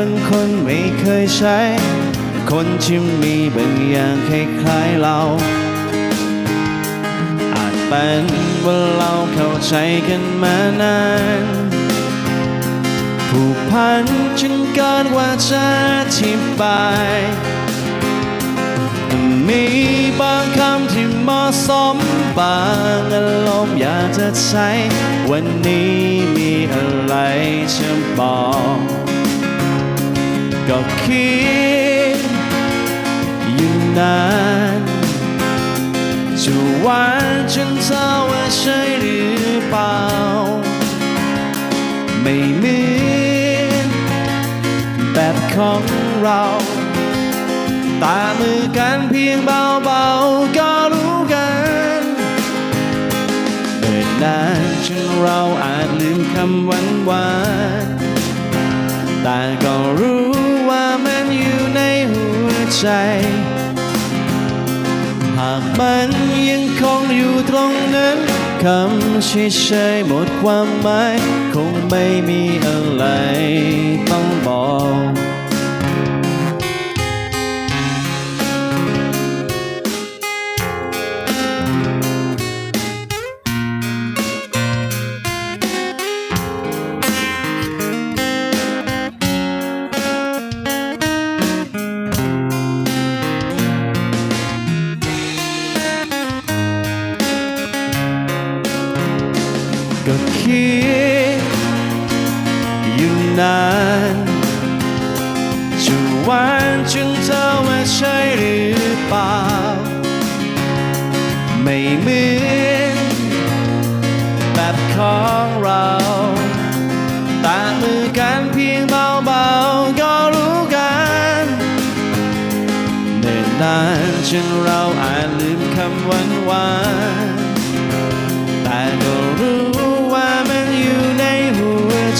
างคนไม่เคยใช้ คนที่มีบางอย่างคล้ายๆเรา อาจเป็นว่าเราเข้าใจกันมานานผูกพันจนเกินกว่าจะอธิบายมีบางคำที่เหมาะสมบางอารมณ์อยากจะใช้ วันนี้มีอะไรจะบอก ก็คิดอยู่นานจะหวานจนเธอว่าใช่หรือเปล่า ไม่เหมือนแบบของเราตามือกันเพียงเบาๆก็รู้กันเดินนานจนเราอาจลืมคำหวานๆแต่ก็รู้ ใจ หากมันยังคงอยู่ตรงนั้นคำเฉยๆหมดความหมาย คงไม่มีอะไรต้องบอก ก็คิดอยู่นานจะหวานจนเธอว่าใช่หรือเปล่า ไม่เหมือนแบบของเราตามือกันเพียงเบาๆก็รู้กันเนิ่นนานจนเราอาจลืมคำหวาน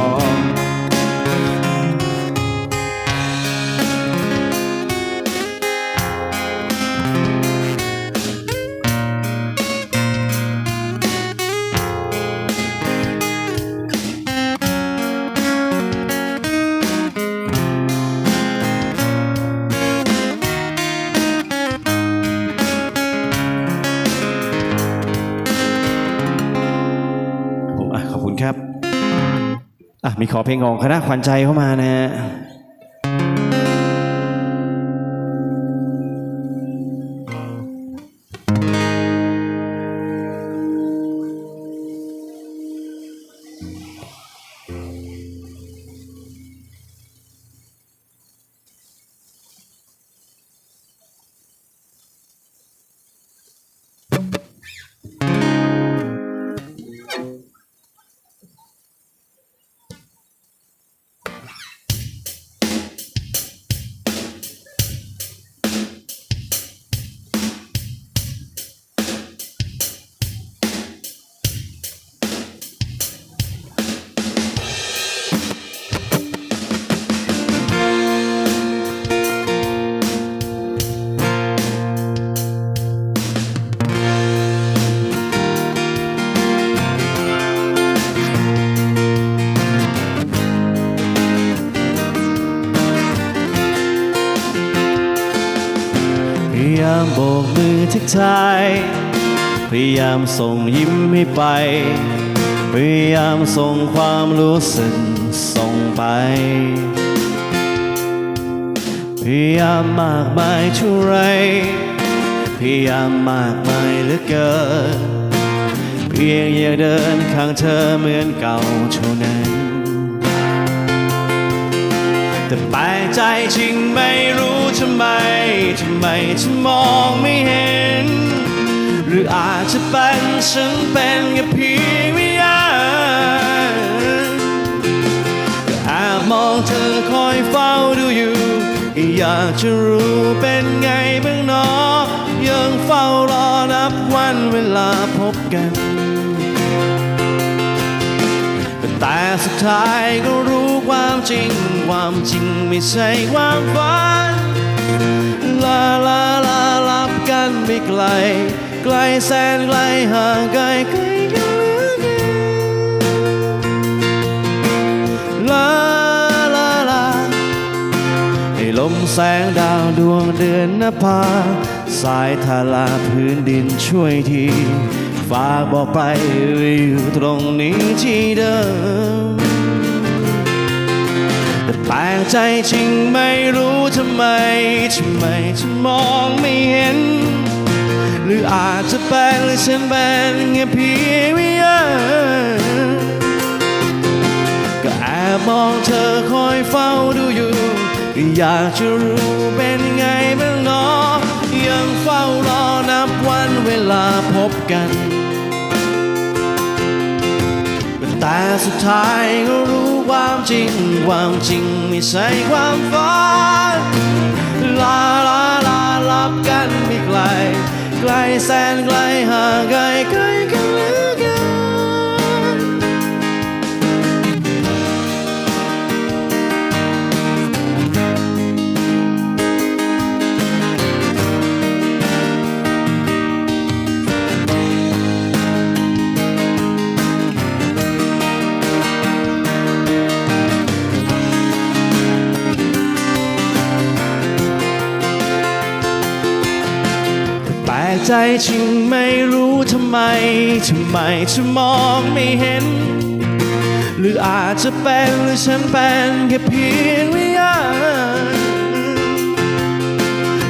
ก มีขอเพลงของคณะขวัญใจเข้ามานะฮะ มือทักทายพยายามส่งยิ้มให้ไป พยายามส่งความรู้สึกส่งไป พยายามมากมายเท่าไร พยายามมากมายเหลือเกิน เพียงอยากเดินข้างเธอเหมือนเก่าเท่านั้น แต่แปลกใจจริงไม่รู้ทำไมทำไมฉันมองไม่เห็น หรืออาจจะเป็นฉันเป็นแค่เพียงวิญญาณก็แอบมองเธอคอยเฝ้าดูอยู่ อยากจะรู้เป็นไงบ้างเนาะยังเฝ้ารอนับวันเวลาพบกัน แต่สุดท้ายก็รู้ความจริง ความจริงไม่ใช่ความฝัน ลาลาลาลับกันไปไกล ไกลแสนไกลห่างไกลไกลกันเหลือเกินลาลาลาให้ลมแสงดาวดวงเดือนนภาสายทาราพื้นดินช่วยที ฝากบอกไปอยู่ตรงนี้ที่เดิมแต่แปลกใจจริงไม่รู้ทำไมทำไมฉันมองไม่เห็น หรืออาจจะเป็นหรือฉันเป็นแค่เพียงวิญญาณก็แอบมองเธอคอยเฝ้าดูอยู่ก็อยากจะรู้เป็นไงบ้างเนาะยังเฝ้ารอนับวันเวลาพบกัน แต่สุดท้ายก็รู้ความจริง ความจริงไม่ใช่ความฝันลาลาลาลับกันไม่ไกล ไกลแสนไกลห่างไกลไกลกันเลย ใจจริงไม่รู้ทำไม ทำไมฉันมองไม่เห็น หรืออาจจะเป็นหรือฉันเป็นแค่เพียงวิญญาณ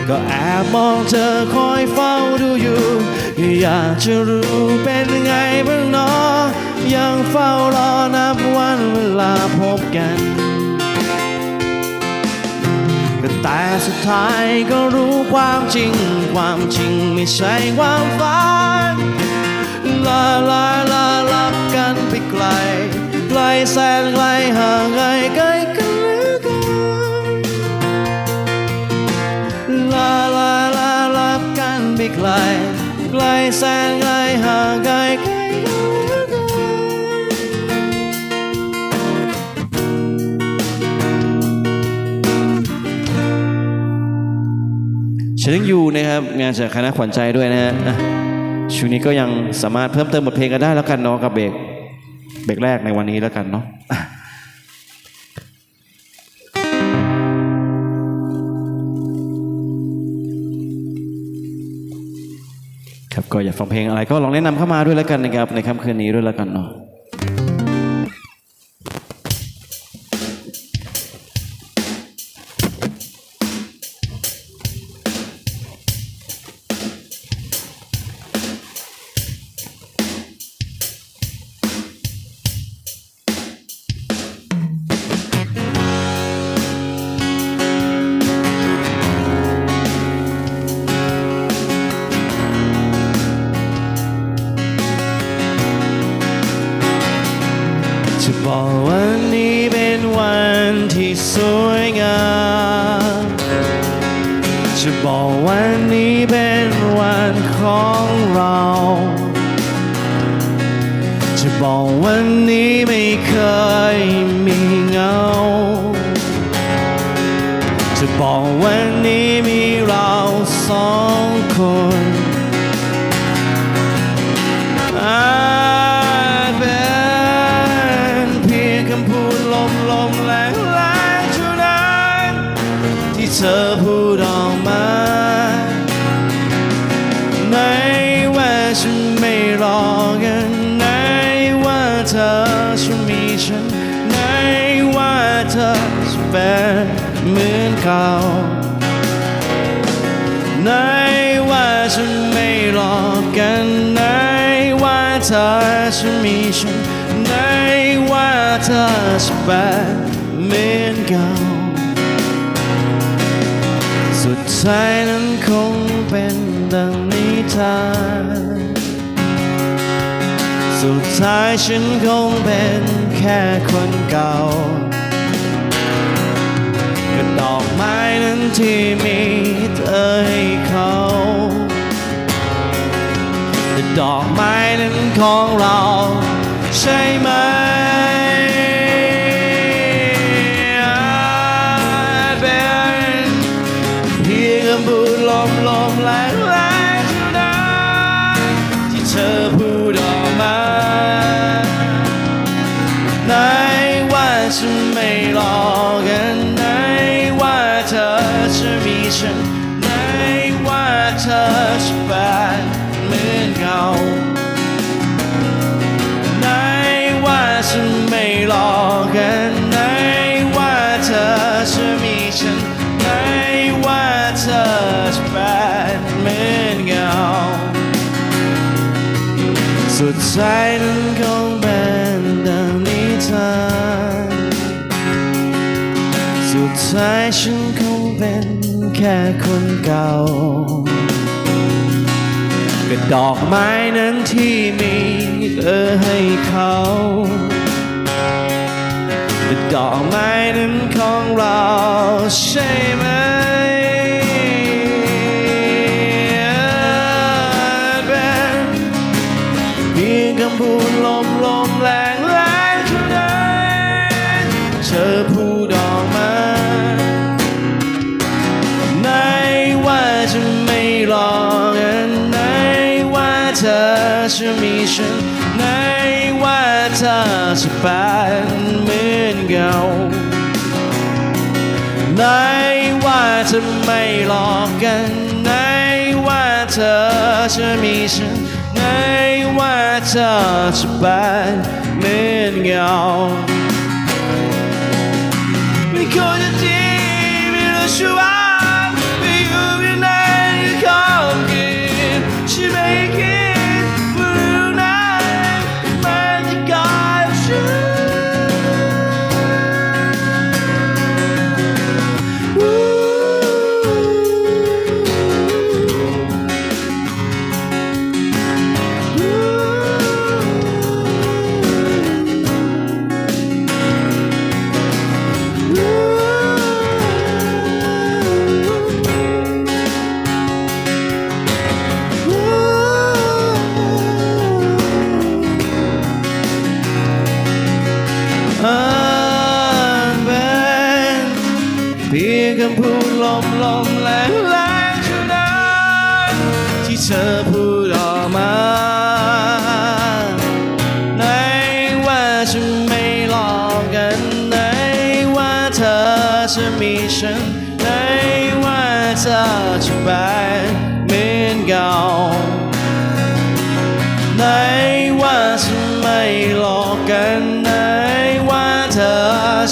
ก็แอบมองเธอคอยเฝ้าดูอยู่ อยากจะรู้เป็นไงบ้างเนาะยังเฝ้ารอนับวันเวลาพบกัน แต่สุดท้ายก็รู้ความจริง ความจริงไม่ใช่ความฝันลาลาลาลับกันไปไกล ไกลแสนไกลห่างไกลไกลกันเหลือเกินลาลาลาลับกันไปไกล ไกลแสนไกลห่างไกล ยังอยู่นะครับงานจากคณะขวัญใจด้วยนะฮะช่วงนี้ก็ยังสามารถเพิ่มเติมบทเพลงกันได้แล้วกันเนาะกับเบรกเบรกแรกในวันนี้แล้วกันเนาะอะครับก็อยากฟังเพลงอะไรก็ลองแนะนำเข้ามาด้วยแล้วกันนะครับในค่ำคืนนี้ด้วยแล้วกันเนาะ จะบอกวันนี้เป็นวันที่สวยงามจะบอกวันนี้เป็นวันของเรา จะบอกวันนี้ไม่เคยมีเงา จะบอกวันนี้มีเราสองคน ว่าเธอจะมีฉันในว่าเธอจะเป็นเหมือนเก่าไหนว่าฉันไม่หลอกกันไหนว่าเธอจะมีฉันไหนว่าเธอจะเป็นเหมือนเก่าสุดท้ายนั้นคงเป็นดังนิทานสุด ท้ายฉันคงเป็นแค่คนเก่ากับดอกไม้นั้นที่มีเธอให้เขาแต่ดอกไม้นั้นของเราใช่ไหม สุดท้ายนั้นคงเป็นดังนิทานสุดท้ายฉันคงเป็นแค่คนเก่าก็ดอกไม้นั้นที่มีเธอให้เขาก็ดอกไม้นั้นของเราใช่ไหม พูลมลมแรงแรงเท่านั้เธอพูดออกมาไหนว่าจะไม่หลอกกันไหนว่าเธอจะมีฉันไหนว่าเธอจะเป็นเหมือนเก่าไหนว่าจะไม่หลอกกันไหนว่าเธอจะมีฉัน ไหนว่าเธอจะเป็นเหมื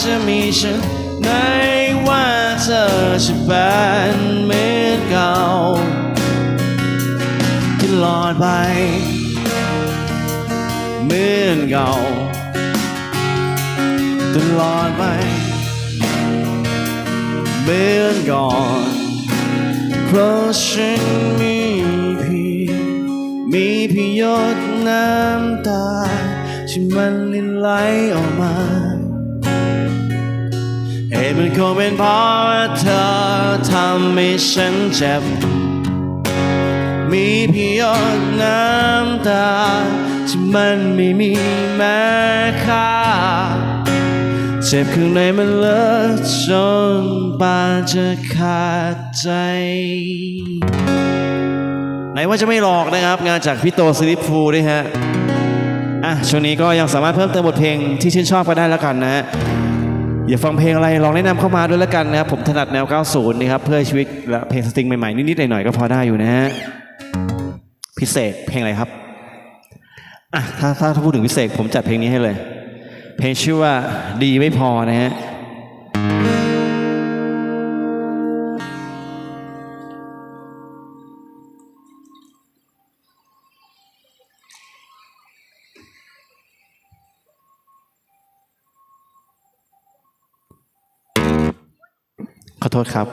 จะมีฉันไหนว่าเธอจะเป็นเหมือนเก่าตลอดไปเหมือนเก่าตลอดไปเหมือนก่อนเพราะฉันมีเพียงมีเพียงหยดน้ำตาที่มันลินไหลออกมา เหตุมันคงเป็นเพราะเธอทำให้ฉันเจ็บ มีเพียงน้ำตาที่มันไม่มีแม้ค่า เจ็บข้างในมันเลอะจนปานจะขาดใจ ไหนว่าจะไม่หลอกนะครับ งานจากพี่โตซิลิปฟูด้วยฮะ อะช่วงนี้ก็ยังสามารถเพิ่มเติมบทเพลงที่ชื่นชอบก็ได้แล้วกันนะฮะ อย่าฟังเพลงอะไรลองแนะนำเข้ามาด้วยแล้วกันนะครับผมถนัดแนว 90 นะครับเพื่อชีวิตและเพลงสตริงใหม่ๆ นิดๆหน่อยๆก็พอได้อยู่นะฮะพิเศษเพลงอะไรครับอะถ้าถ้าถ้าพูดถึงพิเศษผมจัดเพลงนี้ให้เลย เพลงชื่อว่าดีไม่พอนะฮะ อโทษครับ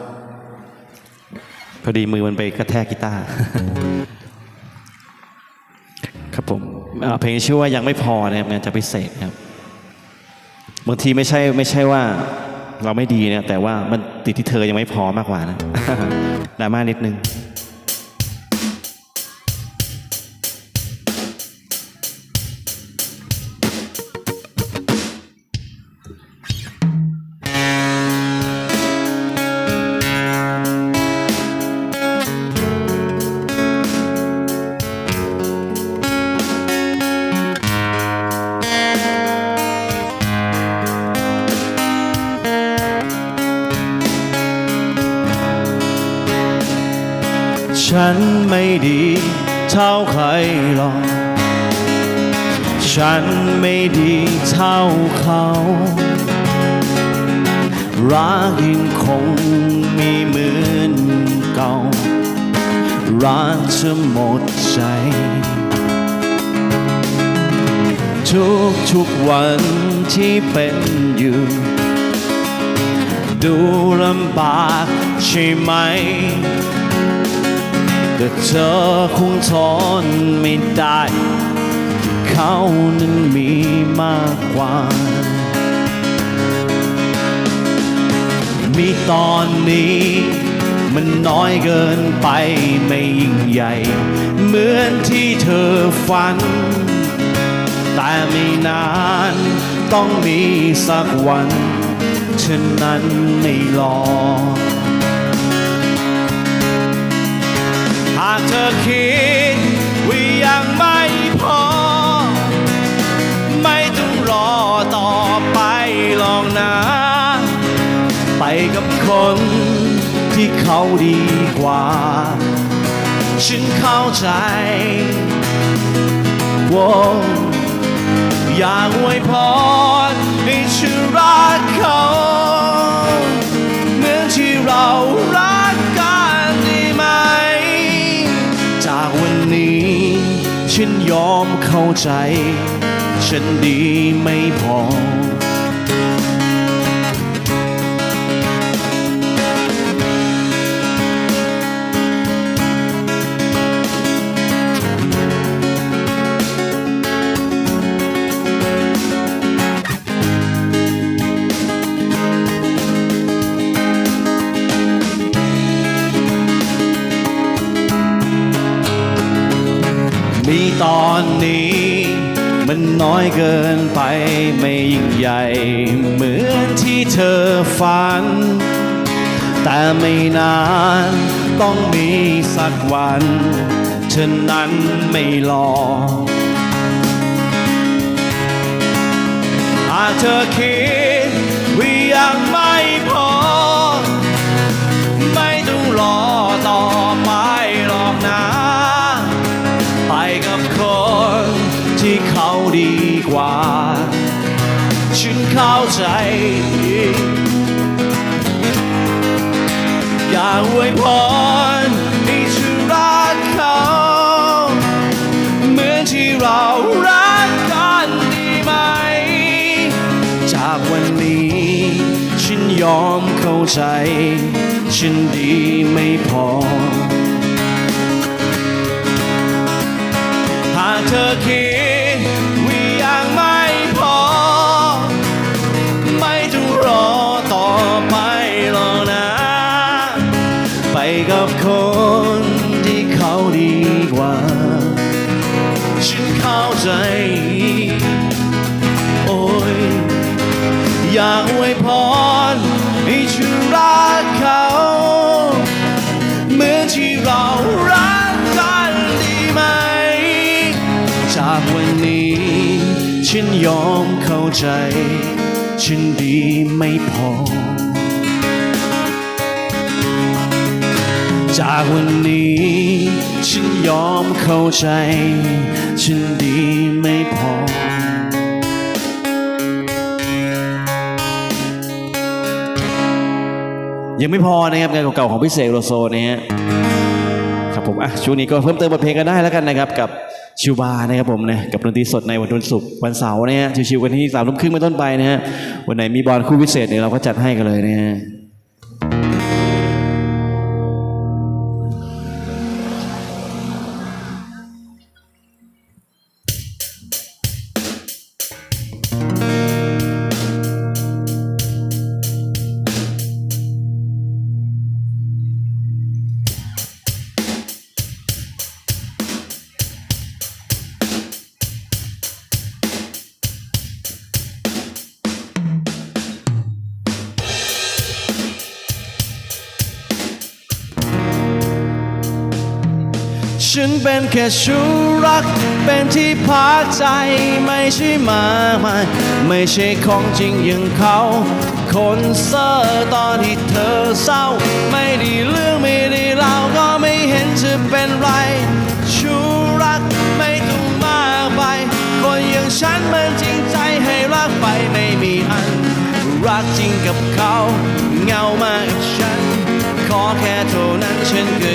พอดีมือมันไปกระแทกกีตาร์ครับผมเพลงชื่อว่ายังไม่พอนะครับงานจะพิเศษครับบางทีไม่ใช่ไม่ใช่ว่าเราไม่ดีเนะแต่ว่ามันติดที่เธอยังไม่พอมากกว่านะดราม่านิดนึง ฉันไม่ดีเท่าใครหรอก ฉันไม่ดีเท่าเขา รักยังคงมีเหมือนเก่า รักจะหมดใจ ทุกทุกๆวันที่เป็นอยู่ดูลำบากใช่ไหม แต่เธอคงทนไม่ได้เขานั้นมีมากกว่า มีตอนนี้มันน้อยเกินไปไม่ยิ่งใหญ่ เหมือนที่เธอฝัน แต่ไม่นานต้องมีสักวันเช่นนั้นไม่รอากเธอคิดว่ายังไม่พอ ไม่ต้องรอต่อไปหรอกนะ ไปกับคนที่เขาดีกว่า ฉันเข้าใจว่าอยากอวยพรให้ฉันรักเขา เข้าใจ ฉันดีไม่พอ ตอนนี้ มันน้อยเกินไปไม่ยิ่งใหญ่ เหมือนที่เธอฝัน แต่ไม่นานต้องมีสักวันเธอนั้นไม่รอหากเธอคิด ดีกว่า ฉันเข้าใจ อยากอวยพรให้ฉันรักเขา เหมือนที่เรารักกันดีไหม จากวันนี้ ฉันยอมเข้าใจ ฉันดีไม่พอหากเธอคิด ไม่พอ จากวันนี้ ฉันยอมเข้าใจ ฉันดีไม่พอ ยังไม่พอนะครับงานเก่าๆของพี่เสกโลโซเนี่ยครับผมอะช่วงนี้ก็เพิ่มเติมบทเพลงกันได้แล้วกันนะครับกับ ชิวบาร์นะครับผมนะกับดนตรีสดในวันศุกร์วันเสาร์เนี่ยฮะชิวๆกันที่สามทุ่มครึ่งเป็นต้นไปนะฮะวันไหนมีบอลคู่พิเศษเนี่ยเราก็จัดให้กันเลยนะฮะ เป็นแค่ชู้รัก เป็นที่พักใจไม่ใช่มากมายไม่ใช่ของจริงอย่างเขา คนเซอร์ตอนที่เธอเศร้า ไม่ได้เรื่องไม่ได้เล่าก็ไม่เห็นจะเป็นไร ชู้รักไม่ต้องมากไป คนอย่างฉันมันจริงใจให้รักไปไม่มีอัน รักจริงกับเขา เงามากับฉัน ขอแค่เท่านั้นฉันก็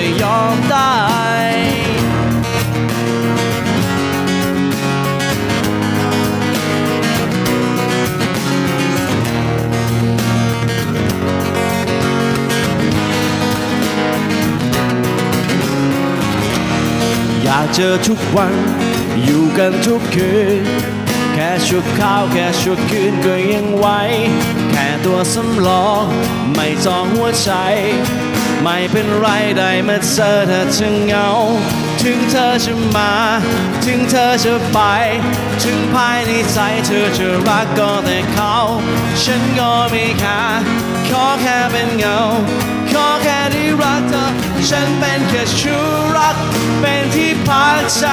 ากเจอทุกวัน อยู่กันทุกคืน แค่ชั่วข้าวแค่ชั่วคืนก็ยังไหว แค่ตัวสำรองไม่จองหัวใจ ไม่เป็นไรได้มาเจอเธอจะเหงา ถึงเธอจะมา ถึงเธอจะไป ถึงภายในใจเธอจะรักก็แต่เขา ฉันก็ไม่ค่าขอแค่เป็นเงา ขอแค่ได้รักเธอ ฉันเป็นแค่ชู้ กเป็นที่พักใจ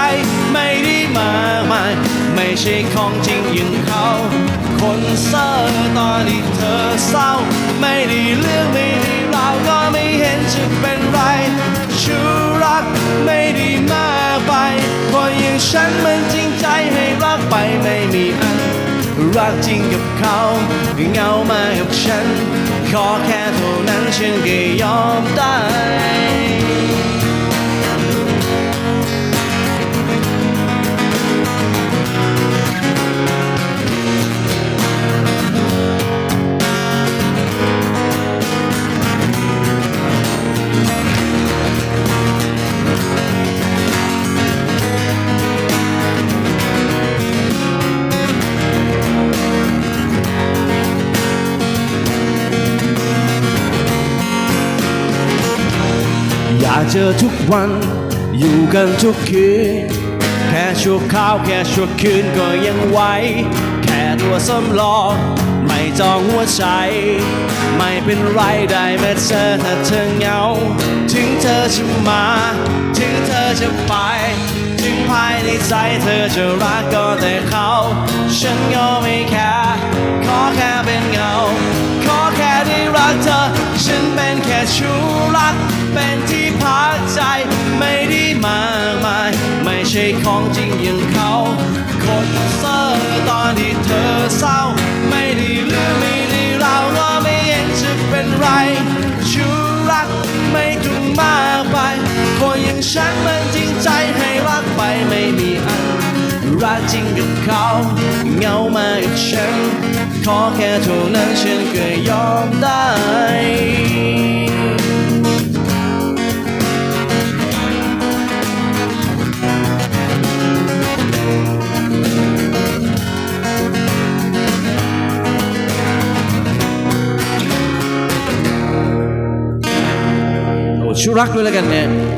ไม่ได้มากมายไม่ใช่ของจริงอย่างเขาคนเซอร์ตอนที่เธอเศร้า ไม่ได้เรื่องไม่ได้ราวก็ไม่เห็นจะเป็นไรชู้รักไม่ได้มากไปคนอย่างฉันมันจริงใจให้รักไปไม่มีอัน รักจริงกับเขาเงามากับฉัน ขอแค่เท่านั้นฉันก็ยอมได้ เจอทุกวัน อยู่กันทุกคืน แค่ชั่วข้าวแค่ชั่วคืนก็ยังไหว แค่ตัวสำรองไม่จองหัวใจ ไม่เป็นไรได้แม้เจอถ้าเธอเหงา ถึงเธอจะมา ถึงเธอจะไป ถึงภายในใจเธอจะรักก็แต่เขา ฉันก็ไม่แค่ขอแค่เป็นเงา ขอแค่ได้รักเธอ ค่ชู้รัก เป็นที่พักใจไม่ได้มากมาย ไม่ใช่ของจริงอย่างเขาคนเซอร์ตอนที่เธอเศร้า ไม่ได้ลืมไม่ได้เราก็ไม่เห็นจะเป็นไร ชู้รักไม่ต้องมากไปคนอย่างฉันมันจะ จริงกับเขาเงามากับฉัน ขอแค่เท่านั้นฉันก็ยอมได้โอ้ชูรักด้วยแล้วกันเนี่ย